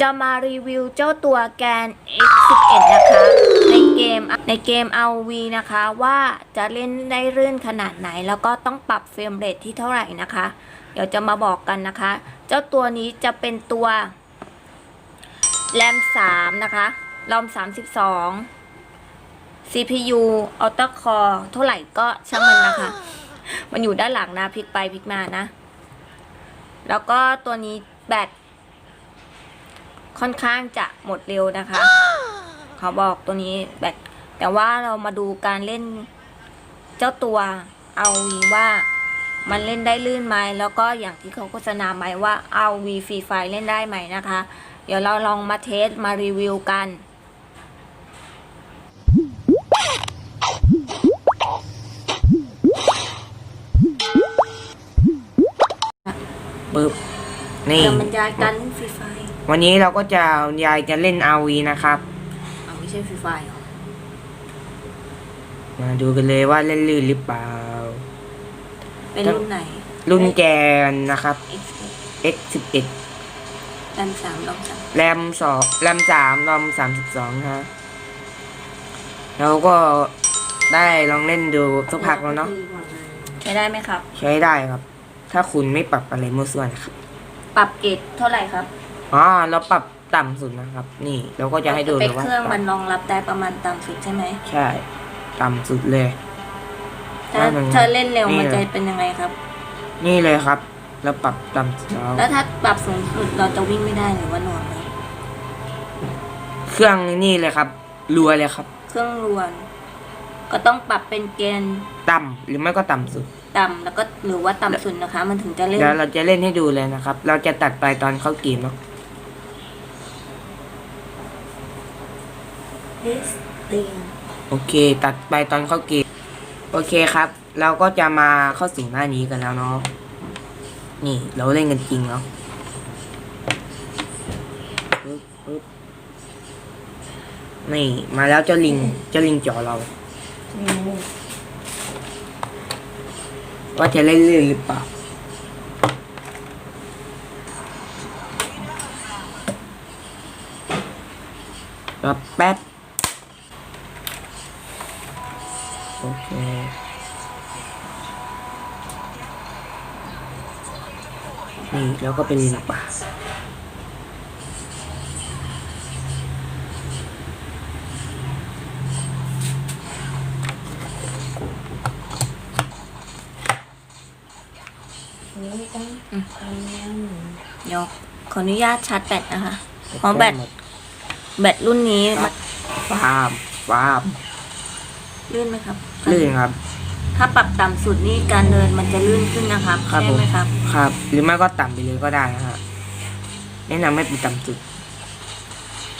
จะมารีวิวเจ้าตัวแกน X11 นะคะ ในเกมในเกม RV นะคะว่าจะเล่นได้รื่นขนาดไหน แล้วก็ต้องปรับเฟรมเรทที่เท่าไหร่นะคะ เดี๋ยวจะมาบอกกันนะคะ เจ้าตัวนี้จะเป็นตัวแรม 3 นะคะรอม 32 CPU Ultra Core เท่าไหร่ก็ช่างมันนะคะ มันอยู่ด้านหลังนะพลิกไปพลิกมานะ แล้วก็ตัวนี้แบต ค่อนข้างจะหมดเร็วนะคะ เขาบอกตัวนี้แบตแต่ว่าเรามาดูการเล่นเจ้าตัวเอาวีว่ามันเล่นได้ลื่นไหมแล้วก็อย่างที่เขาโฆษณาไหมว่าเอาวีฟรีไฟเล่นได้ไหมนะคะ เดี๋ยวเราลองมาเทสมารีวิวกันปึ๊บนี่เดี๋ยวมันย้ายกันฟรีไฟ วันนี้เราก็จะยายจะเล่น RV นะครับเอาไม่ใช่ฟรีไฟเหรอ มาดูกันเลยว่าเล่นลื่นหรือเปล่า เป็นรุ่นไหน รุ่นแกนนะครับ X X11 แรมสามลองสามแรมสองแรมสามรอมสามสิบสองฮะเราก็ได้ลองเล่นดูสักพักแล้วเนาะใช้ได้ไหมครับ ใช้ได้ครับ ถ้าคุณไม่ปรับอะไรมั่วส่วนนะครับ ปรับเกรดเท่าไหร่ครับ อ๋อเราปรับต่ำสุดนะครับ นี่เราก็จะให้ดูสเลเปยคว่าเครื่องมันต่ำรองรับได้ประมาณต่ำสุดใช่ไหมใช่ ต่ำสุดเลยถ้าว่ามันถ้าเล่นเร็วนี่มันเหรอจะเป็นยังไงครับ นี่เลยครับ เราปรับต่ำสุดแล้วแล้วถ้าปรับสูงสุดเราจะวิ่งไม่ได้หรือว่าหน่วงไหมเครื่องนี่เลยครับรัวเลยครับ เครื่องรวน ก็ต้องปรับเป็นเกณฑ์ต่ำหรือไม่ก็ต่ำสุดต่ำแล้วก็หรือว่าต่ำสุดนะคะ มันถึงจะเล่นเดี๋ยวเราจะเล่นให้ดูเลยนะครับ เราจะตัดไปตอนเข้าเกมเนาะ โอเค ตัดไปตอนเข้าเกมโอเคครับ เราก็จะมาเข้าสู่หน้านี้กันแล้วเนาะนี่เราเล่นกันจริงเนาะปึ๊บปึ๊บนี่ มาแล้วเจ้าลิงเจ้าลิงจ่อเรา ว่าจะเล่นเล่นหรือเปล่ารอแป๊บ นี่แล้วก็เป็นลิงป่า嗯เดี๋ยวขออนุญาตชาร์จแบตนะคะเพราะแบตแบตรุ่นนี้มันฟาร์มฟาร์มลื่นไหมครับลื่นครับ ถ้าปรับต่ำสุดนี่การเดินมันจะลื่นขึ้นนะครับครับใช่ผมไหมครับ ครับ หรือไม่ก็ต่ำไปเลยก็ได้นะฮะแนะนำให้เป็นต่ำสุด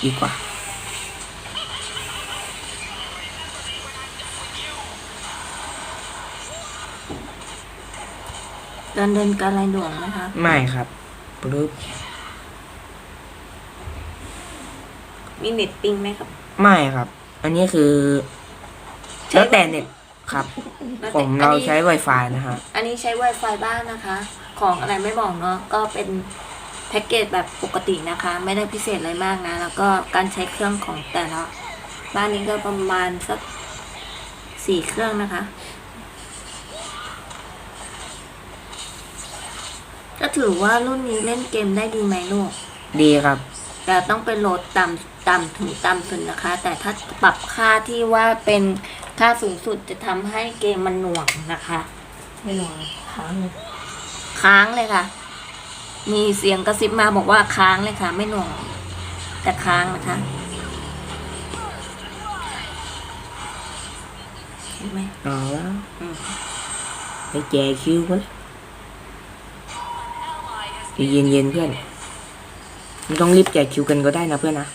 ดีกว่า การเดินการอะไรหน่วงไหมครับ ไม่ครับปึ๊บมีเน็ตปิงไหมครับ ไม่ครับ อันนี้คือใช้แล้วแต่เน็ต ครับ แล้วแต่ผมอันเรานี้ใช้ Wi-Fi นะฮะ อันนี้ใช้ Wi-Fi บ้านนะคะ ของอะไรไม่บอกเนาะก็เป็นแพ็กเกจแบบปกตินะคะ ไม่ได้พิเศษอะไรมากนะ แล้วก็การใช้เครื่องของแต่ละบ้านนี้ก็ประมาณสักสี่เครื่องนะคะ ก็ถือว่ารุ่นนี้เล่นเกมได้ดีไหมลูก ดีครับ แต่ต้องเป็นโหลดต่ำ ต่ำถึงต่ำสุดนะคะ แต่ถ้าปรับค่าที่ว่าเป็นค่าสูงสุดจะทำให้เกมมันหน่วงนะคะ ไม่หน่อยค้างเลยค้างเลยค่ะ มีเสียงกระซิบมาบอกว่าค้างเลยค่ะ ไม่หน่วง แต่ค้างนะคะเห็นไหมเอาแล้วอืมไปแจกคิวกันเย็นเย็นๆเพื่อนไม่ต้องรีบแจกคิวกันก็ได้นะเพื่อนนะ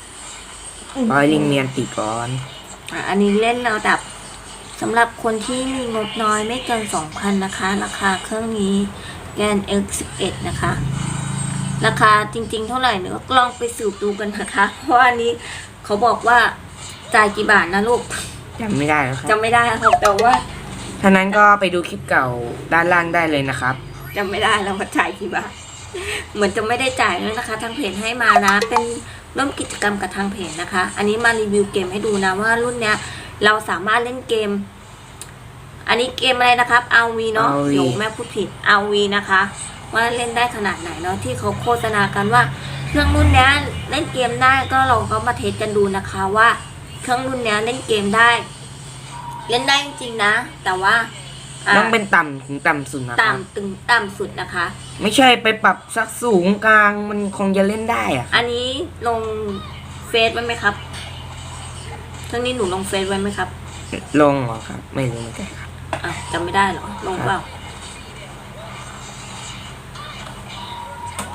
ปล่อยลิงเมียนติดก่อน อะอันนี้เล่นระดับสำหรับคนที่มีงบน้อยไม่เกิน 2,000 นะคะ ราคาเครื่องนี้แกน X11 นะคะ ราคาจริงๆเท่าไหร่เนี่ยก็ลองไปสืบดูกันนะคะ เพราะว่าอันนี้เขาบอกว่าจ่ายกี่บาทนะลูกจำไม่ได้แล้วครับจำไม่ได้ครับแต่ว่าท่านั้นก็ไปดูคลิปเก่าด้านล่างได้เลยนะครับ จำไม่ได้แล้วว่าจ่ายกี่บาทเหมือนจะไม่ได้จ่ายด้วยนะคะ ทางเพจให้มานะเป็น ร่วมกิจกรรมกับทางเพจนะคะ อันนี้มารีวิวเกมให้ดูนะว่ารุ่นเนี้ยเราสามารถเล่นเกม อันนี้เกมอะไรนะครับ RV เนาะ RV เดี๋ยวแม่พูดผิด RV นะคะ ว่าเล่นได้ขนาดไหนเนาะที่เขาโฆษณากันว่า เครื่องรุ่นเนี้ยเล่นเกมได้ก็เราก็มาเทสกันดูนะคะว่า เครื่องรุ่นเนี้ยเล่นเกมได้ เล่นได้จริงๆนะ แต่ว่า อ่าต้องเป็นต่ำถึงต่ำสุดนะครับ ต่ำตึงต่ำสุดนะคะ ไม่ใช่ไปปรับสักสูงกลางมันคงจะเล่นได้อะอันนี้ลงเฟซไว้ไหมครับเครื่องนี้หนูลงเฟซไว้ไหมครับลงเหรอครับ ไม่รู้เหมือนกันครับอะจำไม่ได้เหรอลงเปล่า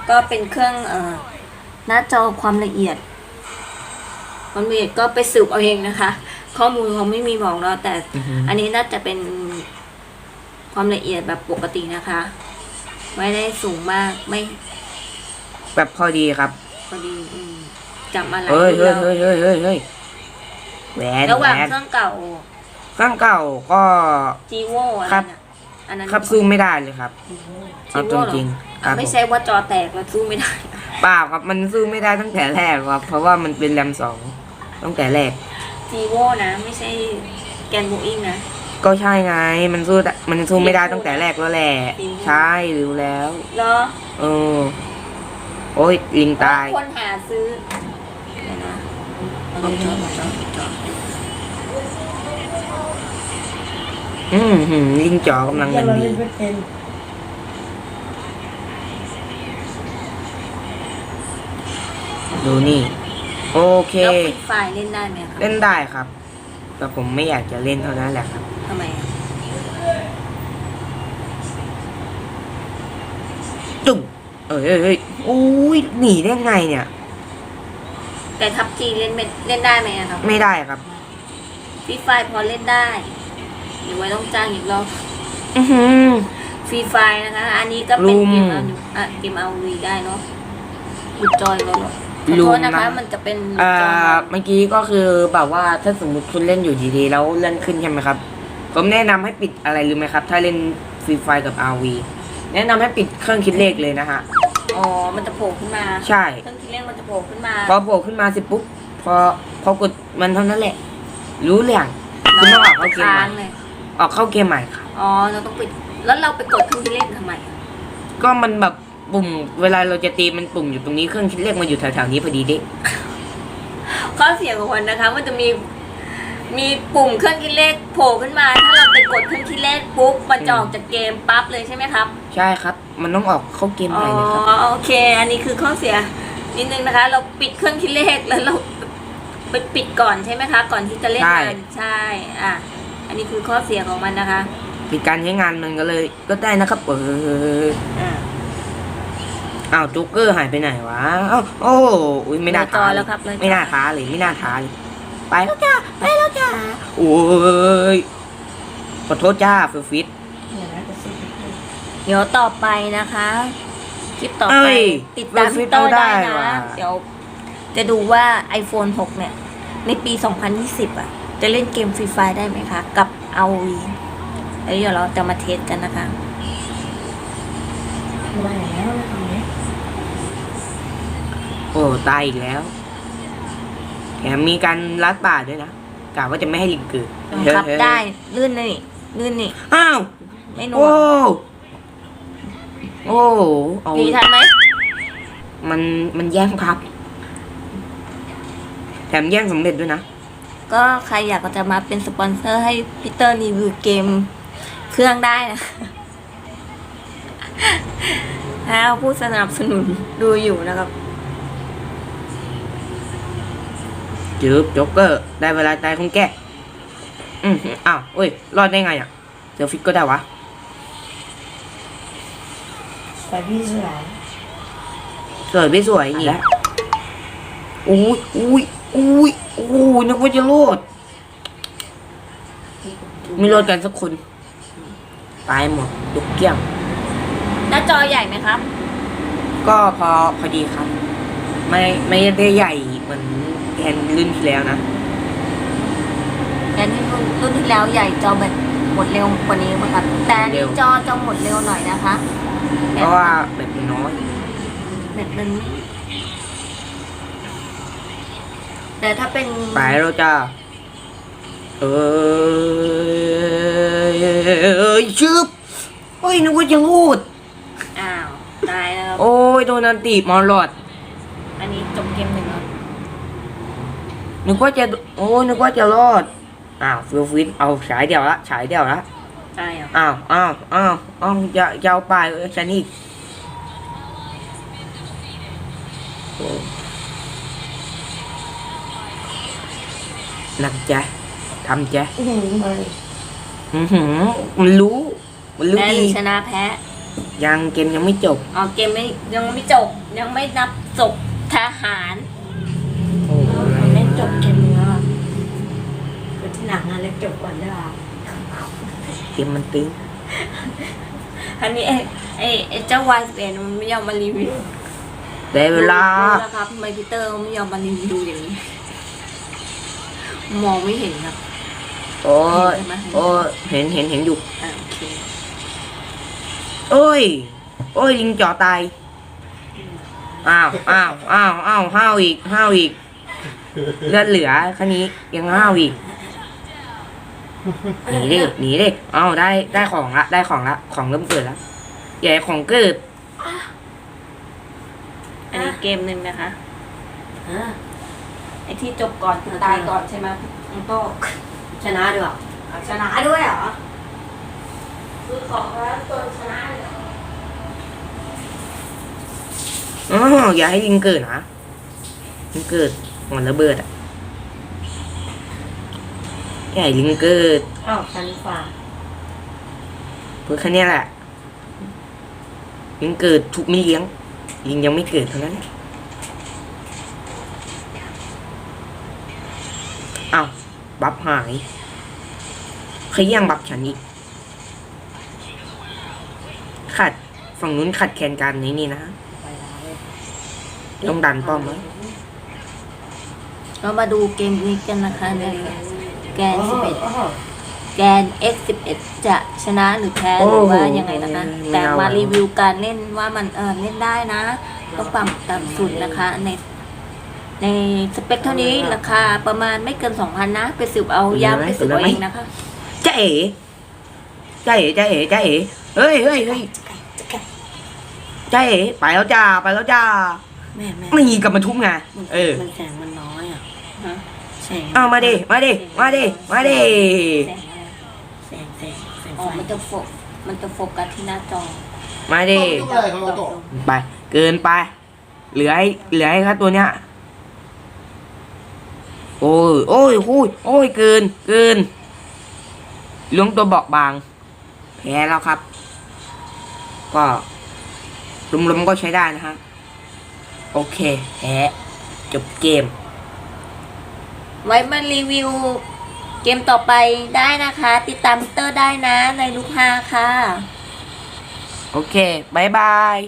ก็เป็นเครื่องเอ่อหน้าจอความละเอียด ความละเอียดก็ไปสืบเอาเองนะคะ ข้อมูลเขาไม่มีบอกเราแต่อือฮึอันนี้น่าจะเป็น ความละเอียดแบบปกตินะคะ ไม่ได้สูงมากไม่แบบพอดีครับพอดีอืมจับมาหลายเฮ้ยรุ่นเฮ้ยแล้วเฮ้ยเฮ้ยเฮ้ยเฮ้ยแหวนระหแหวว่างนเครื่องเก่าเครื่องเก่าก็ จีโวอะไรครับนะอันนั้นครับสู้ไม่ได้เลยครับจีเอาโวจเหรอริงๆครับไม่ผมใช่ว่าจอแตกแล้วสู้ไม่ได้ เปล่าครับมันสู้ไม่ได้ตั้งแต่แรกครับ เพราะว่ามันเป็นแรมสองตั้งแต่แรก จีโวนะ ไม่ใช่แกนบูอิงนะ ก็ใช่ไง มันสู้ได้มันสู้ไม่ได้ตั้งแต่แรกแล้วแหละ จริง ใช่รู้แล้ว เหรอเออ โอ้ยลิงตาย คนหาซื้อเดี๋ยวนะเอาจอจอจออืมหืมลิงจ๋อกำลังยัมังนเราดีเล่นไม่เป็นดูนี่ โอเค แล้วฟรีไฟล์เล่นได้ไหมครับเล่นได้ครับ แต่ผมไม่อยากจะเล่นเท่านั้นแหละครับ ทำไมอะจุ่มเอ้ยเอ้ยเอ้ยอุ้ยหนีได้ไงเนี่ย แต่ทับจีเล่นไม่เล่นได้ไหมอะครับไม่ได้ครับ ฟรีไฟล์พอเล่นได้หรือว่าต้องจ้างอีกรอบอือหือ ฟรีไฟล์นะคะ อันนี้ก็เป็นลุมเกมเอาอะเกมเอาวีได้เนาะหยุดจอยเราเหรอขอลุโทมษนะคะนะมันจะเป็นเอ่จออเมื่อกี้ก็คือแบบว่าถ้าสมมติคุณเล่นอยู่ดีๆแล้วเลื่อนขึ้นใช่ไหมครับ ผมแนะนำให้ปิดอะไรรู้ไหมครับ ถ้าเล่นฟรีไฟกับ RV แนะนำให้ปิดเครื่องคิดเลขเลยนะฮะ อ๋อ มันจะโผล่ขึ้นมา ใช่ เครื่องคิดเลขมันจะโผล่ขึ้นมา พอโผล่ขึ้นมาเสร็จปุ๊บ พอ พอกดมันเท่านั้นแหละ รู้เรื่องคุณต้องออกเข้าเกมใหค้าม่งเลยออกเข้าเกมใหม่ครับอ๋อ เราต้องปิด แล้วเราไปกดเครื่องคิดเลขทำไมอะก็มันแบบปุ่ม เวลาเราจะตีมันปุ่มอยู่ตรงนี้ เครื่องคิดเลขมันอยู่แถวๆนี้พอดีเด็กข้อเสียของมันนะคะ มันจะมี มีปุ่มเครื่องคิดเลขโผล่ขึ้นมา ถ้าเราไปกดเครื่องคิดเลขปุ๊บมันจะออกจากเกมปั๊บเลยใช่ไหมครับ ใช่ครับ มันต้องออกเข้าเกมอ๋ใหอม่เลยครับ โอเค อันนี้คือข้อเสียนิดนึงนะคะ เราปิดเครื่องคิดเลขแล้วเราไปปิดก่อนใช่ไหมคะ ก่อนที่จะเล่นใช่งานใช่อะอันนี้คือข้อเสียของมันนะคะปิดการใช้งานมันก็เลยก็ได้นะครับ เอออ่าอ้าวจ็กเกอร์หายไปไหนวะอ้าวโอ้อุ้ยไม่น่าเลยจอท้าแล้วครับเลยจอไม่น่าท้าเลยไม่น่าท้าเลย ไปแล้วจ้าไปแล้วจ้าโอ้ยขอโทษจ้าฟิลฟิตเนี่ยนะจะซื้อเดี๋ยวต่อไปนะคะ คลิปต่อเอ้ไปยติดตามเราฟิพี่ตเตอร์เอาได้ได้นะว่ะเดี๋ยวจะดูว่า iPhone 6 เนี่ย ในปี 2020 อะ จะเล่นเกมฟรีไฟได้ไหมคะ กับ ROV แล้วเดี๋ยวเราจะมาเทสกันนะคะไม่ได้แล้วนะตอนนี้โอ้ตายอีกแล้ว แถมมีการลัดป่าด้วยนะกะว่าจะไม่ให้ลิงเกิดครับเฮ้ยได้ ลื่นนี่ลื่นนี่ อ้าวไม่หน่วโอ้งโอ้เอาดีทันไหม มันมันแย่งพับ แถมแย่งสำเร็จด้วยนะ ก็ใครอยากจะมาเป็นสปอนเซอร์ให้พีเตอร์รีวิวเกมเครื่องได้นะถ้าผู้สนับสนุนดูอยู่นะครับ จืบจ็อกเกอร์ ได้เวลาตายของแก อืมอ้าวเอ้ย รอดได้ไงอะเซลฟิกก็ได้วะไปพี่สลายสวยไม่สวยนี่แหละอุ้ยอุ้ยอุ้ยโอ้ยนึกว่าจะโลดไม่โลดกันสักคน ตายหมดดุกเกี้ยง หน้าจอใหญ่ไหมครับ ก็พอพอดีครับ ไม่ไม่ได้ใหญ่เหมือน แทนรุ่นที่แล้วนะอย่างที่รุ่นรุ่นที่แล้วใหญ่จอแบบหมดเร็วกว่านี้มั้งครับ แต่อันนี้เร็วจอจะหมดเร็วหน่อยนะคะเพราะว่าแบบมันน้อยน็ตมันไม่แต่ถ้าเป็นไปแล้วจ้าเอ้ยเอ้ยชึบเฮ้ยนึกว่าจะรูดอ้าว ตายแล้วครับโอ้ยโดนอันติมอลลอด อันนี้จบเกมหนึ่งแล้ว นึกว่าจะโอ้ยนึกว่าจะรอดอ้าวฟิลฟินเอาฉายเดี่ยวละฉายเดี่ยวละตายเหรออ้าวอ้าวอ้าวอ้าวจะจะเอาไปเออฉันอีกโอ้หนักใจทำใจอื้อหือมาอือหือมันรู้ มันรู้แพ้หดีรือชนะแพ้ยังเกมยังไม่จบ อ๋อเกมไม่ยังไม่จบยังไม่นับจบทหาร โอ้ มันไม่จบเกมเนื้อเป็นที่ หนังงานเล็กจบก่อนได้ป่ะเกมมันตึงอันนี้ไอ้ไอ้ไอ้เจ้าวายสเปนมันไม่ยอมมารีวิวได้เวลารู้แล้วครับทำไมพีเตอร์ไม่ยอมมารีวิวอย่างนี้ มองไม่เห็นครับโอ้ยเห็นไหมโอ้ยเห็นเห็นเห็นอยู่อ่าโอเคโอ้ย โอ้ยลิงจ่อตายอ้าวอ้าวอ้าวอ้าวห้าวอีกห้าวอีกเลือดเหลือแค่นี้ยังห้าวอีก หนีดิหนีดิอ้าวได้ได้ของละได้ของละของเริ่มเกิดละใหญ่ของเกิดอันนี้เกมหนึ่งนะคะฮะไอ้ที่จบก่อนคือตายก่อนใช่ไหมมันก็ชนะด้วยเหรอชนะด้วยเหรอคือของแล้วตัวชนะเลยเหรออ๋ออย่าให้ลิงเกิดนะลิงเกิดมันระเบิดอะอย่า ให้ลิงเกิดอ้าวชันฝ่าเพื่อแค่เนี้ยแหละ ลิงเกิดถูกไม่เลี้ยง ลิงยังไม่เกิดเท่านั้นอ้าวบัฟหายขย่งบัฟฉันอีกขัดฝั่งนู้นขัดแคนการนี้นี่นะไปแล้วเว้ยต้องดันป้อมไหมเรามาดูเกมนี้กันนะคะใน แกนโอ้โห11โอ้โหแกน X 11จะชนะหรือแพ้หรือว่ายังไงนะคะ แต่มารีวิวการเล่นว่ามันเออเล่นได้นะต้องปรับตามสุดนะคะในในสเปคเท่านี้ราคาประมาณไม่เกิน2,000นะ ไปสืบเอาย้ำไปสืบเอาเองนะคะจ้าเอ๋จ้าเอ๋จ้าเอ๋จ้าเอ๋เฮ้ยเฮ้ยเฮ้ยจะแกะจ้าเอ๋ไปแล้วจ้าไปแล้วจ้าแม่แม่ไม่กลับมาทุบไงเออมันแสงมันน้อยอะฮะแสง เอามาดิมาดิมาดิมาดิแสงอะไรแสงแสงแสงอ๋อไฟมันจะโฟกมันจะโฟกัสที่หน้าจอมาดิอะไรของเราต่อไปเกินไป เหลือให้เหลือให้ครับตัวเนี้ยโอ้ยโอ้ยโอ้ยโอ้ยเกินเกินล้วงตัวเบาะบางแพ้แล้วครับ ก็รวมๆก็ใช้ได้นะฮะโอเคแพ้จบเกม ไว้มารีวิวเกมต่อไปได้นะคะ ติดตามมิเตอร์ได้นะในลูกฮาค่ะ โอเคบายบาย